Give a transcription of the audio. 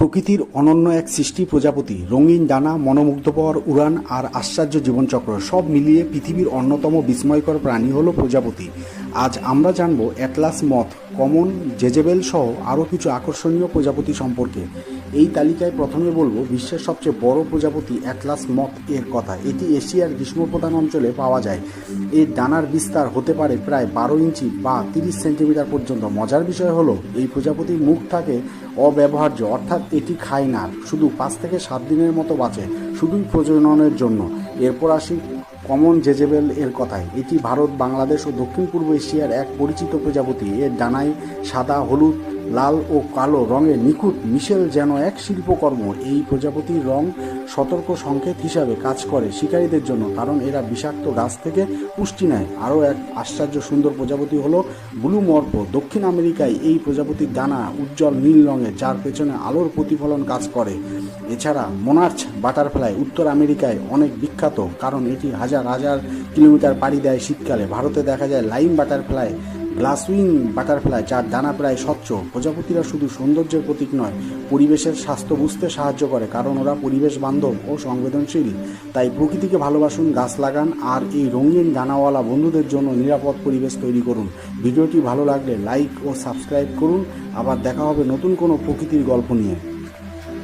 প্রকৃতির অনন্য এক সৃষ্টি প্রজাপতি, রঙিন ডানা, মনোমুগ্ধকর উড়ান আর আশ্চর্য জীবনচক্র, সব মিলিয়ে পৃথিবীর অন্যতম বিস্ময়কর প্রাণী হলো প্রজাপতি। আজ আমরা জানব অ্যাটলাস মথ, কমন জেজেবেল সহ আরও কিছু আকর্ষণীয় প্রজাপতি সম্পর্কে। এই তালিকায় প্রথমে বলব বিশ্বের সবচেয়ে বড় প্রজাপতি অ্যাটলাস মথ এর কথা। এটি এশিয়ার গ্রীষ্মপ্রধান অঞ্চলে পাওয়া যায়। এর ডানার বিস্তার হতে পারে প্রায় বারো ইঞ্চি বা তিরিশ সেন্টিমিটার পর্যন্ত। মজার বিষয় হলো, এই প্রজাপতির মুখ থাকে অব্যবহার্য, অর্থাৎ এটি খায় না, শুধু পাঁচ থেকে সাত দিনের মতো বাঁচে, শুধুই প্রজননের জন্য। এরপর আসি কমন জেজেবেল এর কথায়। এটি ভারত, বাংলাদেশ ও দক্ষিণ পূর্ব এশিয়ার এক পরিচিত প্রজাপতি। এর ডানায় সাদা, হলুদ লাল ও কালো রঙের নিখুঁত মিশেল যেন এক শিল্পকর্ম। এই প্রজাপতির রং সতর্ক সংকেত হিসাবে কাজ করে শিকারীদের জন্য, কারণ এরা বিষাক্ত গাছ থেকে পুষ্টি নেয়। আরও এক আশ্চর্য সুন্দর প্রজাপতি হলো ব্লু মর্প। দক্ষিণ আমেরিকায় এই প্রজাপতির ডানা উজ্জ্বল নীল রঙের যার পেছনে আলোর প্রতিফলন কাজ করে। এছাড়া মোনার্চ বাটারফ্লাই উত্তর আমেরিকায় অনেক বিখ্যাত, কারণ এটি হাজার হাজার কিলোমিটার পাড়ি দেয় শীতকালে। ভারতে দেখা যায় লাইম বাটারফ্লাই গ্লাসউইং বাটারফ্লাই যার ডানা প্রায় স্বচ্ছ। প্রজাপতিরা শুধু সৌন্দর্যের প্রতীক নয়, পরিবেশের স্বাস্থ্য বুঝতে সাহায্য করে, কারণ ওরা পরিবেশ বান্ধব ও সংবেদনশীল। তাই প্রকৃতিকে ভালোবাসুন, গাছ লাগান, আর এই রঙিন ডানাওয়ালা বন্ধুদের জন্য নিরাপদ পরিবেশ তৈরি করুন। ভিডিওটি ভালো লাগলে লাইক ও সাবস্ক্রাইব করুন। আবার দেখা হবে নতুন কোনো প্রকৃতির গল্প নিয়ে।